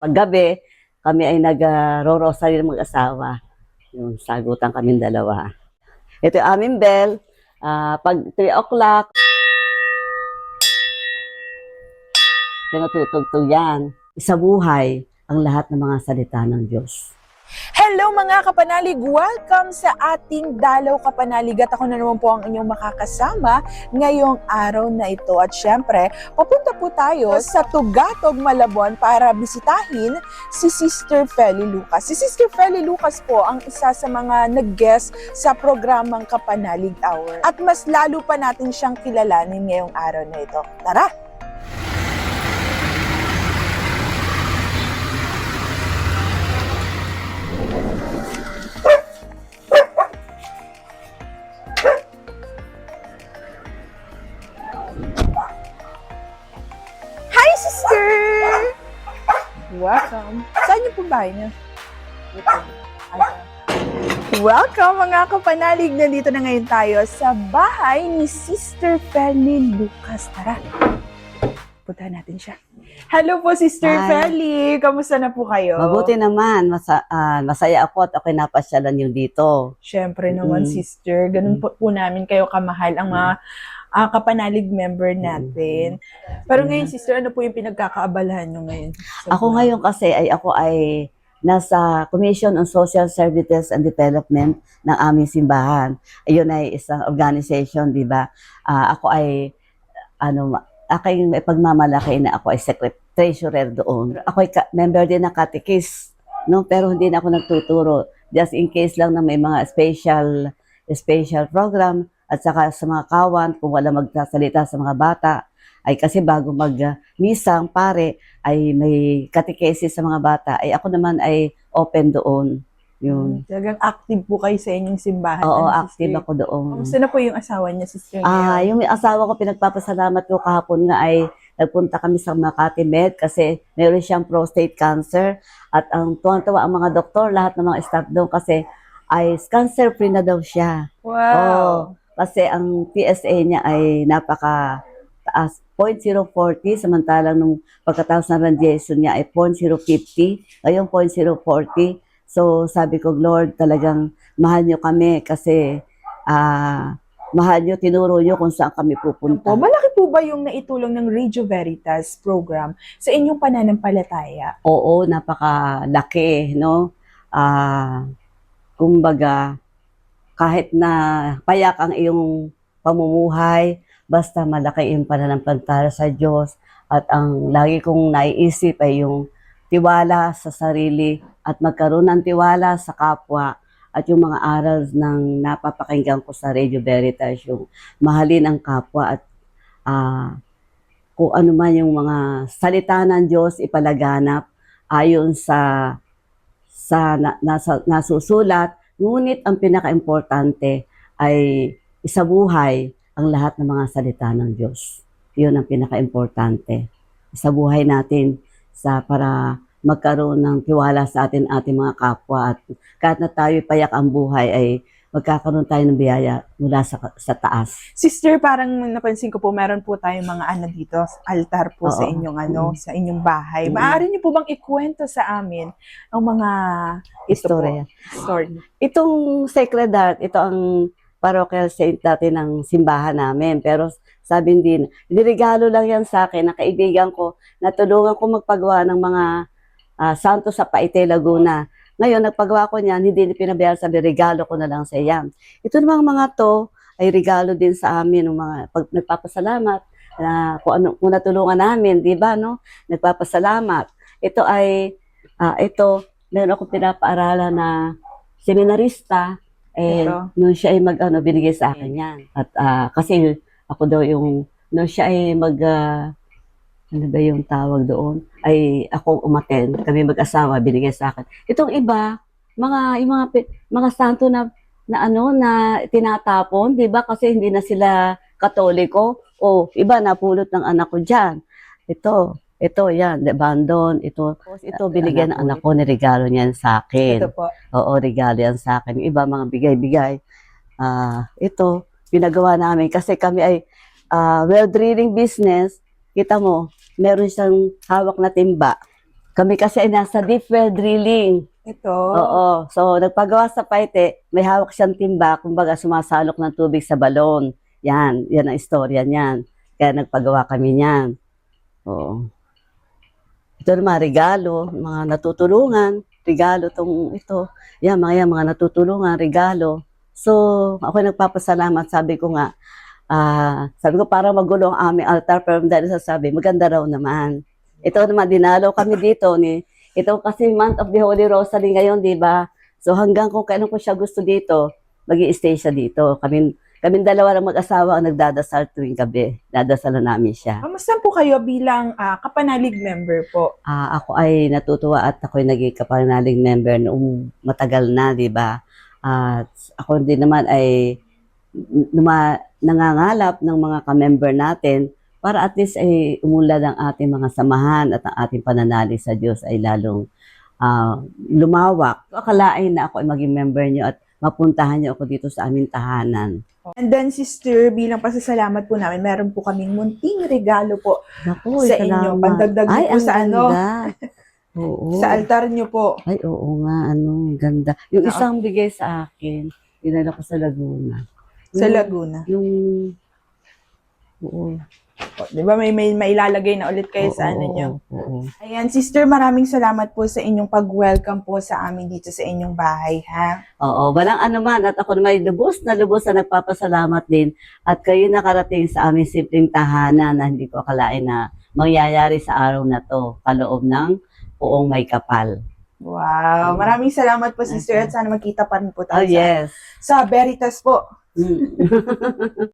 Paggabi, kami ay nag-rorosary ng mag-asawa. Yung sagutan kami dalawa. Ito yung aming bell. Ah, pag 3 o'clock, tinutugtog yan. Sa buhay, ang lahat ng mga salita ng Diyos. Hello mga kapanalig! Welcome sa ating Dalaw Kapanalig at ako na naman po ang inyong makakasama ngayong araw na ito. At syempre, papunta po tayo sa Tugatog, Malabon para bisitahin si Sister Feli Lucas. Si Sister Feli Lucas po ang isa sa mga nag-guest sa programang Kapanalig Hour. At mas lalo pa natin siyang kilalanin ngayong araw na ito. Tara! Welcome. Saan po bahay. Ay, Welcome mga kapanalig! Nandito na ngayon tayo sa bahay ni Sister Feli Lucas. Tara, puntahan natin siya. Hello po, Sister Hi. Feli! Kamusta na po kayo? Mabuti naman, masa, ah, masaya ako at ako'y napasyalan yung dito. Siyempre naman, Mm. Sister. Ganun po, po namin kayo kamahal ang mga ah, kapanalig member natin. Pero ngayon, Sister, ano po yung pinagkakaabalahan nyo ngayon? Ako ngayon kasi ay ako ay nasa Commission on Social Services and Development ng aming simbahan. Ayun ay isang organization, di ba? Ah, ako ay ano aking may pagmamalaki na ako ay secret treasurer doon. Ako ay ka- member din ng catechist, no? Pero hindi na ako nagtuturo. Just in case lang na may mga special special program at saka sa mga kawan kung wala magsasalita sa mga bata ay kasi bago mag uh, misang pare ay may catechesis sa mga bata ay ako naman ay open doon yun Mm, Talagang active po kayo sa inyong simbahan. oo ano, active sister? ako doon Kamusta na po yung asawa niya, Sister? ah yung asawa ko pinagpapasalamat ko kahapon nga ay nagpunta kami sa Makati Med kasi meron siyang prostate cancer at ang tuwang-tuwa ang mga doktor lahat ng mga staff doon kasi ay cancer free na daw siya wow. Kasi ang PSA niya ay napaka taas 0.040 samantalang nung pagkatapos ng radiation niya ay 0.050 ngayon 0.040 so sabi ko Lord talagang mahal niyo kami kasi ah mahal niyo tinuro niyo kung saan kami pupunta. Po, malaki po ba yung naitulong ng Radio Veritas program sa inyong pananampalataya? oo napakalaki no? Ah kumbaga kahit na payak ang iyong pamumuhay basta malaki yung pananampalataya sa Diyos at ang lagi kong naiisip ay yung tiwala sa sarili at magkaroon ng tiwala sa kapwa at yung mga aral ng napapakinggan ko sa Radio Veritas yung mahalin ang kapwa at ah, kung ano man yung mga salita ng Diyos ipalaganap ayon sa sa na, nasa, nasusulat ngunit ang pinaka-importante ay isabuhay ang lahat ng mga salita ng Diyos. Yun ang pinaka-importante. Isabuhay natin sa para magkaroon ng tiwala sa atin ating mga kapwa at kahit na tayo payak ang buhay ay magkakaroon tayo ng biyaya mula sa, sa taas. Sister, parang napansin ko po, meron po tayong mga ano dito, altar po sa Oo. inyong ano, Mm. sa inyong bahay. Mm. Maaari niyo po bang ikwento sa amin ang mga ito Istorya. po, story? Itong Sacred Heart, ito ang parochial saint dati ng simbahan namin. Pero sabi din, nirigalo lang yan sa akin, na kaibigan ko, natulungan ko magpagawa ng mga ah, santo sa Paite, Laguna. Ngayon, nagpagawa ko niyan, hindi ni pinabayaan, sabi, regalo ko na lang sa iyan. Ito namang mga to, ay regalo din sa amin, ng mga pag, nagpapasalamat, na kung, ano, kung natulungan namin, di ba, no? Nagpapasalamat. Ito ay, ah, ito, meron akong pinapaaralan na seminarista, eh, Ito. nung siya ay mag, ano, binigay sa akin yan. At ah, kasi ako daw yung, nung siya ay mag, ah, ano ba yung tawag doon? Ay ako umaten, kami mag-asawa, binigay sa akin. Itong iba, mga, yung mga, mga santo na, na ano, na tinatapon, di ba? Kasi hindi na sila katoliko. O, iba, napulot ng anak ko dyan. Ito, ito, yan, abandon, ito. Ito, binigyan ng anak ko, niregalo niyan sa akin. Ito po. Oo, regalo yan sa akin. Iba, mga bigay-bigay. Ah, ito, pinagawa namin kasi kami ay ah, well drilling business. Kita mo, meron siyang hawak na timba. Kami kasi ay nasa deep well drilling. Ito. Oo. So, nagpagawa sa Paite, may hawak siyang timba, kumbaga sumasalok ng tubig sa balon. Yan, yan ang istorya niyan. Kaya nagpagawa kami niyan. Oo. Ito naman, regalo, mga natutulungan, regalo tong ito. Yan, mga yan, mga natutulungan, regalo. So, ako nagpapasalamat, sabi ko nga, ah, sabi ko para magulo ang aming altar, pero dahil sasabi, maganda raw naman. Ito naman, dinalaw kami dito ni ito kasi month of the Holy Rosary ngayon, di ba? So hanggang kung kailan ko siya gusto dito, mag stay siya dito. Kami, kami dalawa ng mag-asawa ang nagdadasal tuwing gabi. Dadasalan namin siya. Kamusta po kayo bilang ah, kapanalig member po? Ah, ako ay natutuwa at ako ay naging kapanalig member noong matagal na, di ba? At ako din naman ay numa, nangangalap ng mga ka-member natin para at least ay umulad ang ating mga samahan at ang ating pananalig sa Diyos ay lalong ah, lumawak. Akalain na ako ay maging member niyo at mapuntahan niyo ako dito sa aming tahanan. And then, sister, bilang pasasalamat po namin, meron po kaming munting regalo po Naku, Sa inyo, salamat. pandagdag niyo Ay, po sa ano? ganda. Oo. sa altar niyo po. Ay, oo nga, ano, ganda. Yung isang bigay sa akin, dinala ko sa Laguna. Sa Laguna. Yung, oo. O, Di ba may, may mailalagay na ulit kayo sa oo, ano niyo? Oo, oo. Ayan, sister, maraming salamat po sa inyong pag-welcome po sa amin dito sa inyong bahay, ha? Oo, walang anuman. At ako naman lubos na lubos na nagpapasalamat din. At kayo nakarating sa aming simpleng tahanan na hindi ko akalain na mangyayari sa araw na to, kaloob ng puong may kapal. Wow, maraming salamat po, sister, at sana magkita pa rin po tayo Oh, sa- yes. sa Veritas po. Mm.